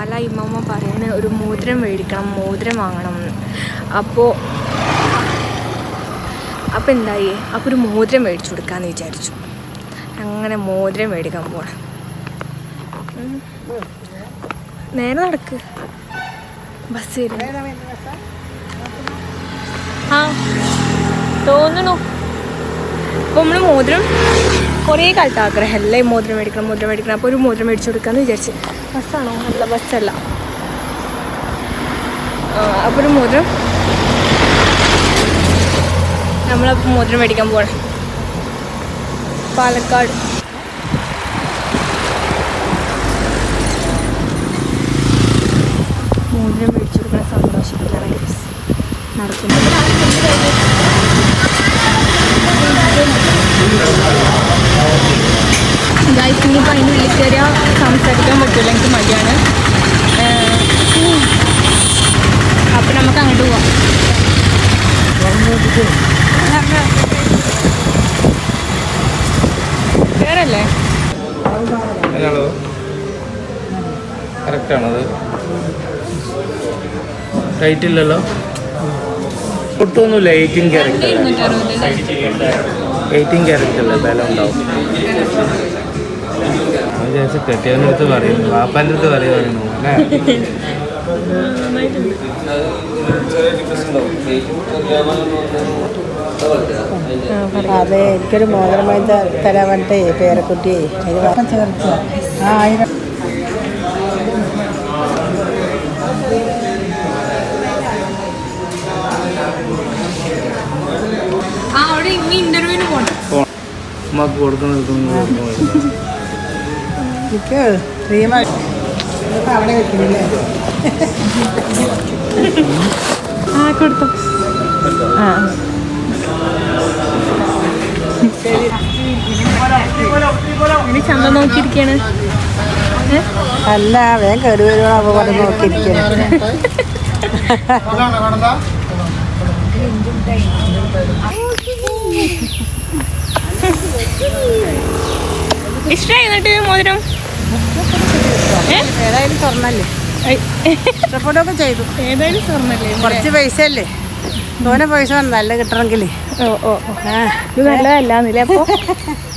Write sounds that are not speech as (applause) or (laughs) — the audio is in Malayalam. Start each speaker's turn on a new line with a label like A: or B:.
A: പാല ഇമ്മമ്മ പറയുന്നത് ഒരു മോതിരം മേടിക്കണം മോതിരം വാങ്ങണം. അപ്പോൾ അപ്പോൾ എന്തായി? അപ്പോൾ ഒരു മോതിരം മേടിച്ചു കൊടുക്കാമെന്ന് വിചാരിച്ചു. അങ്ങനെ മോതിരം മേടിക്കാൻ ഉം. നേരെ നടക്ക്. ബസ് ആ തോന്നണു അപ്പോൾ നമ്മൾ മോതിരം കുറേ കാലത്ത് ആഗ്രഹം. എല്ലാം മോതിരം മേടിക്കണം മോതിരം മേടിക്കണം. അപ്പോൾ ഒരു മോതിരം മേടിച്ചു കൊടുക്കാമെന്ന് വിചാരിച്ച്. ബസ്സാണോ? അല്ല ബസ്സല്ല. അപ്പോൾ ഒരു മോതിരം. നമ്മളപ്പോൾ മോതിരം മേടിക്കാൻ പോകണം പാലക്കാട്. മോതിരം മേടിച്ചു സന്തോഷത്തിലാണ് guys. നടക്കുന്നത്. ഗായ്സ് ഇനിയിപ്പോൾ അതിന് ഉള്ളിൽ കയറിയാൽ സംസാരിക്കാൻ പറ്റില്ല എനിക്ക് മടിയാണ്. അപ്പം നമുക്ക് അങ്ങോട്ട് പോവാം. വേറല്ലേ?
B: അതിനാളോ കറക്റ്റാണത് ടൈറ്റ് ഇല്ലല്ലോ? ഒട്ടുമൊന്നുമില്ല എയ്റ്റീൻ ക്യാരക്ടർ എയ്റ്റീൻ ക്യാരക്ടർ അല്ലേ? ബലം ഉണ്ടാവും വിചാരിച്ചു കെട്ടിയവന്റെ അടുത്ത് പറയുന്നു വാപ്പാന്റെ അടുത്ത് പറയുന്നു അല്ലേ?
C: അതെ എനിക്കൊരു മോതിരം വാങ്ങി ത- തരാൻ വേണ്ടിട്ടേ പേരക്കുട്ടി അതിന് ചേർത്ത്. ആ ആയിരം.
B: ഉമ്മക്ക് കൊടുക്കുന്ന കൊടുക്കുന്നു കൊടുക്കുന്നു
C: എനിക്ക് ക്രീമ ഇതൊക്കെ അവിടെ വെക്കുന്നില്ലേ
A: ആ കൊടുത്തു. ആ. ഇനി ചന്ത നോക്കിയിരിക്കാണ്?
C: അല്ല വേഗം കയറി വരുവാ അവ കൊണ്ട് നോക്കിയിരിക്കുന്നു
A: ഇഷ്ടായി എന്നിട്ട് മോതിരം?
C: ഏതായാലും
A: സ്വർണല്ലേ?
C: ഇഷ്ടപ്പെടുകയൊക്കെ ചെയ്തു.
A: ഏതായാലും സ്വർണല്ലേ
C: കുറച്ച് പൈസ അല്ലേ തോനെ പൈസ നല്ല കിട്ടണമെങ്കിൽ
A: ഓ ഓ ഇത് നല്ലതല്ലാന്നില്ലേ അപ്പൊ? (laughs)